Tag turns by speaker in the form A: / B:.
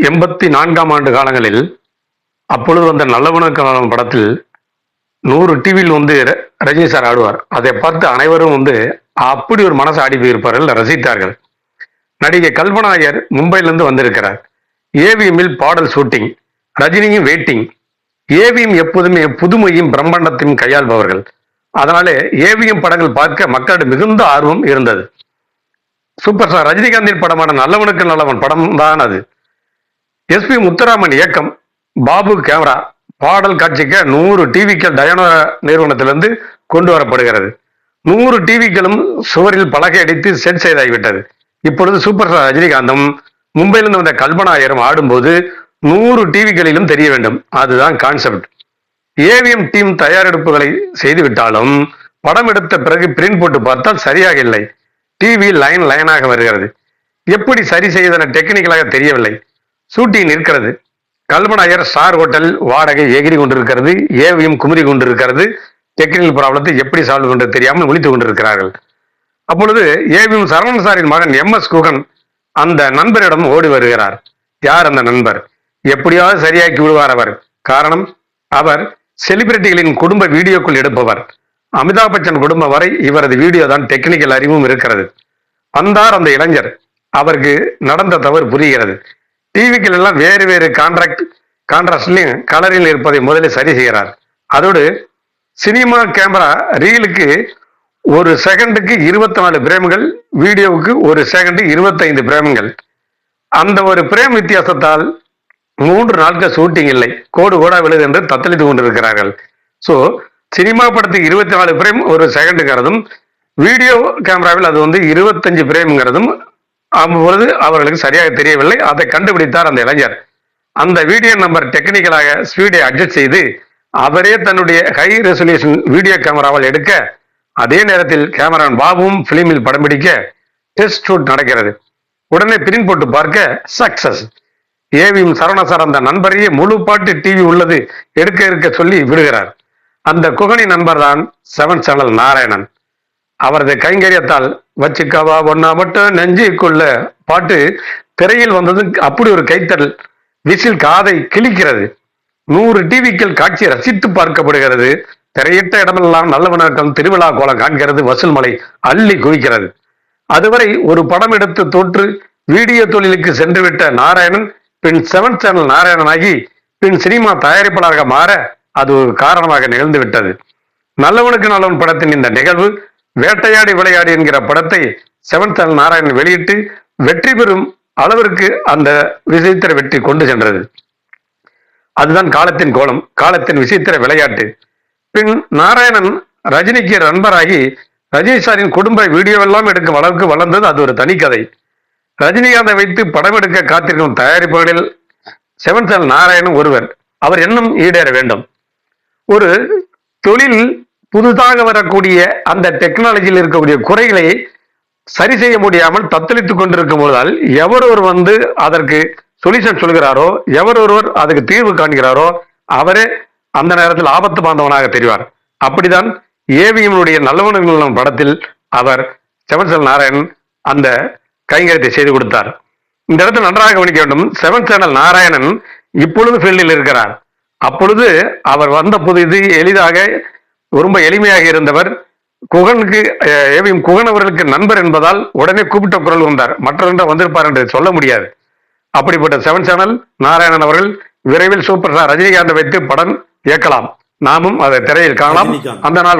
A: எண்பத்தி நான்காம் ஆண்டு காலங்களில் அப்பொழுது வந்த நல்லவனுக்கு படத்தில் நூறு டிவியில் வந்து ர- ரஜினி சார் ஆடுவார். அதை பார்த்து அனைவரும் வந்து அப்படி ஒரு மனசு ஆடி போயிருப்பார்கள் ரசித்தார்கள். நடிகை கல்பனா ஐயர் மும்பையிலிருந்து வந்திருக்கிறார். ஏவிஎம்மில் பாடல் ஷூட்டிங் ரஜினியும் வெயிட்டிங் ஏவிஎம் எப்போதுமே புதுமையும் பிரம்மாண்டத்தையும் கையாள்பவர்கள். அதனாலே ஏவிஎம் படங்கள் பார்க்க மக்களிடம் மிகுந்த ஆர்வம் இருந்தது. சூப்பர் ஸ்டார் ரஜினிகாந்தின் படமான நல்லவனுக்கு நல்லவன் படம் தான் அது. எஸ்பி முத்துராமன் இயக்கம் பாபு கேமரா பாடல் காட்சிக்க நூறு டிவிக்கள் டயனோ நிறுவனத்திலிருந்து கொண்டு வரப்படுகிறது. நூறு டிவிக்களும் சுவரில் பலகை அடித்து செட் செய்தாகிவிட்டது. இப்பொழுது சூப்பர் ஸ்டார் ரஜினிகாந்தும் மும்பையிலிருந்து வந்த கல்பனாயரும் ஆடும்போது நூறு டிவிகளிலும் தெரிய வேண்டும். அதுதான் கான்செப்ட் ஏவிஎம் டீம் தயாரெடுப்புகளை செய்துவிட்டாலும் படம் எடுத்த பிறகு பிரிண்ட் போட்டு பார்த்தால் சரியாக இல்லை. டிவி லைன் லைனாக வருகிறது. எப்படி சரி செய்தன டெக்னிக்கலாக தெரியவில்லை. ஷூட்டிங் நிற்கிறது. கல்பனாயர் ஸ்டார் ஹோட்டல் வாடகை எகிரி கொண்டிருக்கிறது ஏவியும் குமரி கொண்டிருக்கிறது. டெக்னிக்கல் ப்ராப்ளத்தை எப்படி சால்வ் கொண்டு தெரியாமல் ஒழித்து கொண்டிருக்கிறார்கள். அப்பொழுது ஏவியும் சரவணன் சாரின் மகன் எம் எஸ் குகன் அந்த நண்பரிடம் ஓடி வருகிறார். யார் அந்த நண்பர்? எப்படியாவது சரியாக்கி விடுவார் அவர். காரணம் அவர் செலிபிரிட்டிகளின் குடும்ப வீடியோக்குள் எடுப்பவர். அமிதாப் பச்சன் குடும்பம் வரை இவரது வீடியோ தான் டெக்னிக்கல் அறிவும் இருக்கிறது. வந்தார் அந்த இளைஞர். அவருக்கு நடந்த தவறு புரிகிறது. டிவிக்கள் எல்லாம் வேறு வேறு கான்ட்ராக்ட் கான்ட்ராஸ்ட்லையும் கலரில் இருப்பதை முதலில் சரி செய்கிறார். அதோடு சினிமா கேமரா ரீலுக்கு ஒரு செகண்டுக்கு இருபத்தி நாலு பிரேம்கள் வீடியோவுக்கு ஒரு செகண்டு இருபத்தைந்து பிரேம்கள். அந்த ஒரு பிரேம் வித்தியாசத்தால் மூன்று நாட்கள் ஷூட்டிங் இல்லை. கோடு கோடா விழுது என்று தத்தளித்து கொண்டிருக்கிறார்கள். ஸோ சினிமா படத்துக்கு இருபத்தி நாலு பிரேம் ஒரு செகண்டுங்கிறதும் வீடியோ கேமராவில் அது வந்து இருபத்தஞ்சு பிரேம்ங்கிறதும் அப்பொழுது அவர்களுக்கு சரியாக தெரியவில்லை. அதை கண்டுபிடித்தார் அந்த இளைஞர். அந்த வீடியோ நம்பர் டெக்னிக்கலாக ஸ்பீடை அட்ஜஸ்ட் செய்து அவரே தன்னுடைய ஹை ரெசல்யூஷன் வீடியோ கேமராவால் எடுக்க அதே நேரத்தில் கேமரான் பாபுவும் பிலிமில் படம் பிடிக்க டெஸ்ட் ஷூட் நடக்கிறது. உடனே பிரிண்ட் போட்டு பார்க்க சக்சஸ் ஏவியும் சரவண சார் அந்த நண்பரையே முழு பாட்டு டிவி உள்ளது எடுக்க இருக்க சொல்லி விடுகிறார். அந்த குகனி நண்பர் தான் செவன் சேனல் நாராயணன். அவரது கைங்கரியத்தால் வச்சுக்கவா ஒன்னா மட்டும் நெஞ்சுக்குள்ள பாட்டு திரையில் வந்தது அப்படி ஒரு கைத்தல் விசில் காதை கிழிக்கிறது. நூறு டிவிக்கள் காட்சி ரசித்து பார்க்கப்படுகிறது. திரையிட்ட இடமெல்லாம் நல்லவனாக்கம் திருவிழா கோலம் காண்கிறது. வசூல் மலை அள்ளி குவிக்கிறது. அதுவரை ஒரு படம் எடுத்து தோற்று வீடியோ தொழிலுக்கு சென்றுவிட்ட நாராயணன் பின் செவன் சேனல் நாராயணனாகி பின் சினிமா தயாரிப்பாளராக மாற அது ஒரு காரணமாக நிகழ்ந்து விட்டது நல்லவனுக்கு நல்லவன் படத்தின் இந்த நிகழ்வு வேட்டையாடி விளையாடி என்கிற படத்தை செவன் சேனல் நாராயணன் வெளியிட்டு வெற்றி பெறும் அளவிற்கு அந்த விசித்திர வெற்றி கொண்டு சென்றது. அதுதான் காலத்தின் கோலம் காலத்தின் விசித்திர விளையாட்டு. பின் நாராயணன் ரஜினிக்கு நண்பராகி ரஜினி சாரின் குடும்ப வீடியோவெல்லாம் எடுக்கும் அளவுக்கு வளர்ந்தது அது ஒரு தனிக்கதை. ரஜினிகாந்தை வைத்து படம் எடுக்க காத்திருக்கும் தயாரிப்புகளில் செவன் சேனல் நாராயணன் ஒருவர். அவர் இன்னும் ஈடேற வேண்டும். ஒரு தொழில் புதுதாக வரக்கூடிய அந்த டெக்னாலஜியில் இருக்கக்கூடிய குறைகளை சரி செய்ய முடியாமல் தத்தளித்துக் கொண்டிருக்கும் போதால் எவர் ஒரு வந்து அதற்கு சொல்யூஷன் சொல்கிறாரோ எவர் ஒருவர் அதுக்கு தீர்வு காண்கிறாரோ அவரே அந்த நேரத்தில் ஆபத்து பாந்தவனாக தெரிவார். அப்படிதான் ஏவிஎம்னுடைய நல்லவனங்களும் படத்தில் அவர் செவன் நாராயண் நாராயணன் அந்த கைங்கரியத்தை செய்து கொடுத்தார். இந்த இடத்தில் நன்றாக கவனிக்க வேண்டும் செவன் சேனல் நாராயணன் இப்பொழுது ஃபீல்டில் இருக்கிறார். அப்பொழுது அவர் வந்த புது இது எளிதாக ரொம்ப எளிமையாக இருந்தவர். குகனுக்கு ஏவிஎம் குகன் அவர்களுக்கு நண்பர் என்பதால் உடனே கூப்பிட்ட குரல் வந்தார். மற்றவர்கள் வந்திருப்பார் என்று சொல்ல முடியாது. அப்படிப்பட்ட செவன் சேனல் நாராயணன் அவர்கள் விரைவில் சூப்பர் ஸ்டார் ரஜினிகாந்தை வைத்து படம் இயக்கலாம். நாமும் அதை திரையில் காணலாம். அந்த நாள்